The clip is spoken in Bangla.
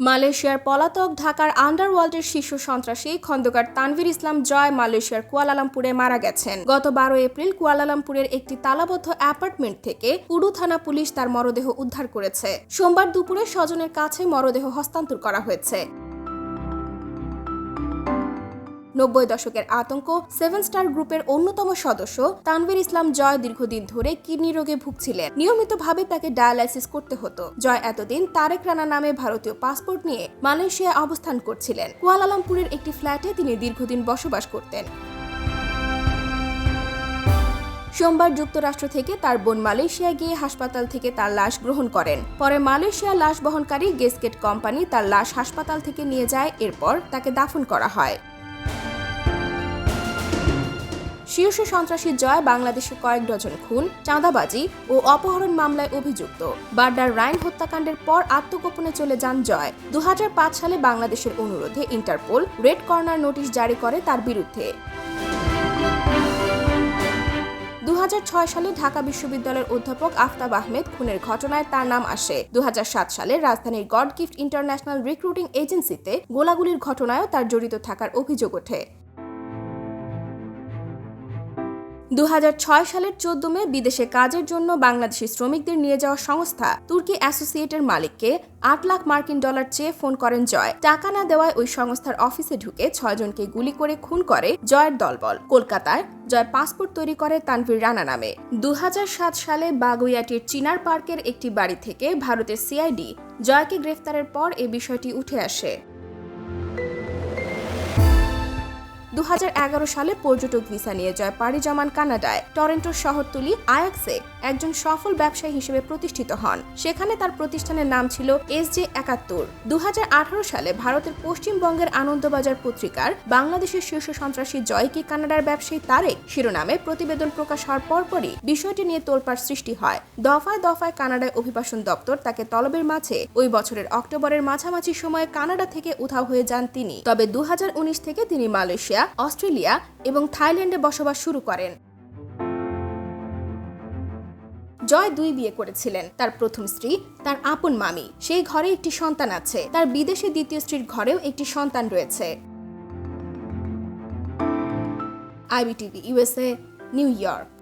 মালয়েশিয়ার পলাতক ঢাকার আন্ডারওয়ার্ল্ডের শীর্ষ সন্ত্রাসী খন্দকার তানভীর ইসলাম জয় মালয়েশিয়ার কুয়ালালামপুরে মারা গেছেন। গত বারো এপ্রিল কুয়ালালামপুরের একটি তালাবদ্ধ অ্যাপার্টমেন্ট থেকে উডু থানা পুলিশ তার মরদেহ উদ্ধার করেছে। সোমবার দুপুরে স্বজনের কাছে মরদেহ হস্তান্তর করা হয়েছে। নব্বই দশকের আতঙ্ক সেভেন স্টার গ্রুপের অন্যতম সদস্য তানভীর ইসলাম জয় দীর্ঘদিন ধরে কিডনি রোগে ভুগছিলেন। নিয়মিতভাবে তাকে ডায়ালাইসিস করতে হতো। জয় এতদিন তারেক রানা নামে ভারতীয় পাসপোর্ট নিয়ে মালয়েশিয়ায় অবস্থান করছিলেন। কুয়ালালামপুরের একটি ফ্ল্যাটে তিনি দীর্ঘদিন বসবাস করতেন। সোমবার যুক্তরাষ্ট্র থেকে তার বোন মালয়েশিয়া গিয়ে হাসপাতাল থেকে তার লাশ গ্রহণ করেন। পরে মালয়েশিয়া লাশ বহনকারী গেসকেট কোম্পানি তার লাশ হাসপাতাল থেকে নিয়ে যায়। এরপর তাকে দাফন করা হয়। শীর্ষ সন্ত্রাসী জয় বাংলাদেশে কয়েক ডজন খুন, চাঁদাবাজি ও অপহরণ মামলায় অভিযুক্ত। বাড্ডার রাইন হত্যাকাণ্ডের পর আত্মগোপনে চলে যান জয়। দু হাজার পাঁচ সালে বাংলাদেশের অনুরোধে ইন্টারপোল রেড কর্নার নোটিশ জারি করে তার বিরুদ্ধে। দু হাজার ছয় সালে ঢাকা বিশ্ববিদ্যালয়ের অধ্যাপক আফতাব আহমেদ খুনের ঘটনায় তার নাম আসে। দু হাজার সাত সালে রাজধানীর গড গিফট ইন্টারন্যাশনাল রিক্রুটিং এজেন্সিতে গোলাগুলির ঘটনায়ও তার জড়িত থাকার অভিযোগ ওঠে। দু হাজার ছয় সালের চোদ্দ মে বিদেশে কাজের জন্য বাংলাদেশি শ্রমিকদের নিয়ে যাওয়া সংস্থা তুর্কি অ্যাসোসিয়েটের মালিককে আট লাখ মার্কিন ডলার চেয়ে ফোন করেন জয়। টাকা না দেওয়ায় ওই সংস্থার অফিসে ঢুকে ছয়জনকে গুলি করে খুন করে জয়ের দলবল। কলকাতায় জয় পাসপোর্ট তৈরি করে তানভীর রানা নামে। দুহাজার সাত সালে বাগুইয়াটির চিনার পার্কের একটি বাড়ি থেকে ভারতের সিআইডি জয়কে গ্রেফতারের পর এ বিষয়টি উঠে আসে। সালে পর্যটক ভিসা নিয়ে জয় পাড়ি জমান কানাডায়। টরেন্টোর শহরতলি আয়াক্সে একজন সফল ব্যবসায়ী হিসেবে প্রতিষ্ঠিত হন। সেখানে তার প্রতিষ্ঠানের নাম ছিল এস জে একাত্তর। দু সালে ভারতের পশ্চিমবঙ্গের আনন্দবাজার পত্রিকার বাংলাদেশের শীর্ষ সন্ত্রাসী জয় কি কানাডার ব্যবসায়ী তারেক শিরোনামে প্রতিবেদন প্রকাশ হওয়ার পরপরই বিষয়টি নিয়ে তোলপাড় সৃষ্টি হয়। দফায় দফায় কানাডায় অভিবাসন দপ্তর তাকে তলবের মাঝে ওই বছরের অক্টোবরের মাঝামাঝি সময়ে কানাডা থেকে উধাও হয়ে যান তিনি। তবে দু হাজার উনিশ থেকে তিনি মালয়েশিয়া অস্ট্রেলিয়া এবং থাইল্যান্ডে বসবাস শুরু করেন। জয় দুই বিয়ে করেছিলেন। তার প্রথম স্ত্রী, তার আপন মামি, সেই ঘরে একটি সন্তান আছে। তার বিদেশে দ্বিতীয় স্ত্রীর ঘরেও একটি সন্তান রয়েছে। IBTV, USA, new York.